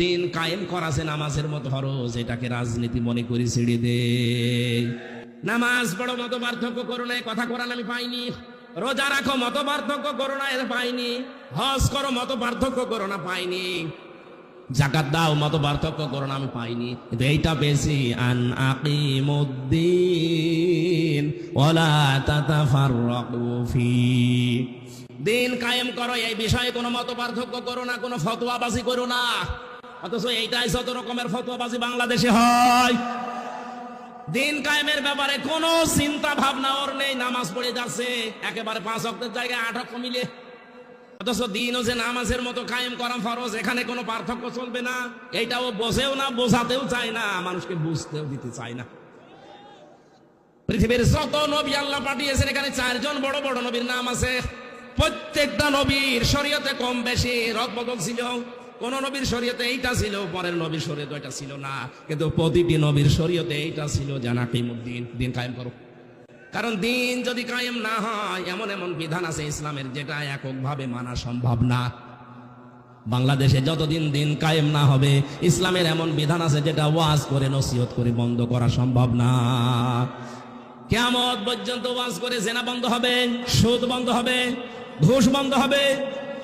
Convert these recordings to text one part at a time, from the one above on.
দিন কায়েম করা করাছে নামাজের মতো ফরজ, এটাকে রাজনীতি মনে করি ছেড়ে দে। নামাজ বড় মতো পার্থক্য করো না কথা কোরআন আমি পাইনি। রোজা রাখো মতো পার্থক্য করো না পাইনি। হজ করো মতো পার্থক্য করো না, পাইনি। জাকাত দাও মতো পার্থক্য করো না, আমি পাইনি। কিন্তু এইটা বেশি আন আকিমুদ্দিন, ওয়ালা তাতাফাররাকু ফি। দিন কায়েম করো, এই বিষয়ে কোনো মত পার্থক্য করো না, কোনো ফতোয়াবাজি করো না। অথচ এইটাই যত রকমের ফতোয়াবাজি বাংলাদেশে হয়। দিন কায়েমের ব্যাপারে চিন্তা ভাবনা ওর নেই, নামাজ পড়ে যাচ্ছে, একেবারে পাঁচ অক্টের জায়গায় আট মিলে। অথচ দিনও যে নামাজের মতো কায়েম করা ফরজ, এখানে কোনো পার্থক্য চলবে না। বোঝেও না, বোঝাতেও চায় না, মানুষকে বুঝতেও দিতে চায় না। পৃথিবীর যত নবী আল্লাহ পাঠিয়েছেন, এখানে চারজন বড় বড় নবীর নাম আছে। প্রত্যেকটা নবীর শরীয়তে কম বেশি রদ বদল ছিল। কোন নবীর শরীয়তে এইটা ছিল, পরের নবীর শরীয়তে এটা ছিল না। কিন্তু প্রতিটি নবীর শরীয়তে এইটা ছিল জানা কিমুদ্দিন দিন কায়েম করো। কারণ দিন যদি কায়েম না হয়, এমন এমন বিধান আছে ইসলামের, যেটা এককভাবে মানা সম্ভব না। বাংলাদেশে যতদিন দিন কায়েম না হবে, ইসলামের এমন বিধান আছে যেটা ওয়াজ করে, নসিহত করে বন্ধ করা সম্ভব না। কেমন পর্যন্ত ওয়াজ করে, জেনা বন্ধ হবে, সুদ বন্ধ হবে, ঘুষ বন্ধ হবে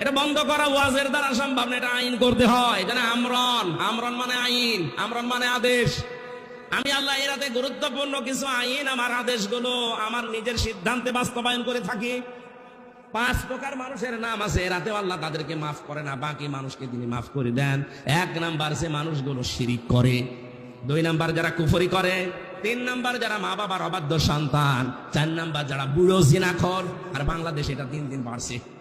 এটা বন্ধ করা ওয়াজের দ্বারা সম্ভব না, এটা আইন করতে হয়। যেন আমরন? আমরন মানে আইন, আমরন মানে আদেশ। আমি আল্লাহ এরাতে গুরুত্বপূর্ণ কিছু আইন, আমার আদেশগুলো আমার নিজের সিদ্ধান্তে বাস্তবায়ন করে থাকি। পাঁচ প্রকার মানুষের নাম আছে এরাতেও আল্লাহ তাদেরকে মাফ করে না, বাকি মানুষকে তিনি মাফ করে দেন। এক নাম্বার সে মানুষগুলো শিরিক করে। দুই নাম্বার যারা কুফরি করে, তিন নাম্বার যারা মা বাবার অবাধ্য সন্তান, চার নাম্বার যারা বুড়ো জিনাখর। আর বাংলাদেশ এটা দিন দিন বাড়ছে।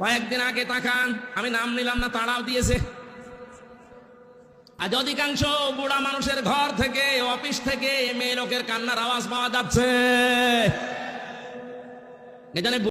কয়েকদিন আগে তাকান, আমি নাম নিলাম না, তাড়াও দিয়েছে। আজ অধিকাংশ বুড়া মানুষের ঘর থেকে, অফিস থেকে মেয়ে লোকের কান্নার আওয়াজ পাওয়া যাচ্ছে।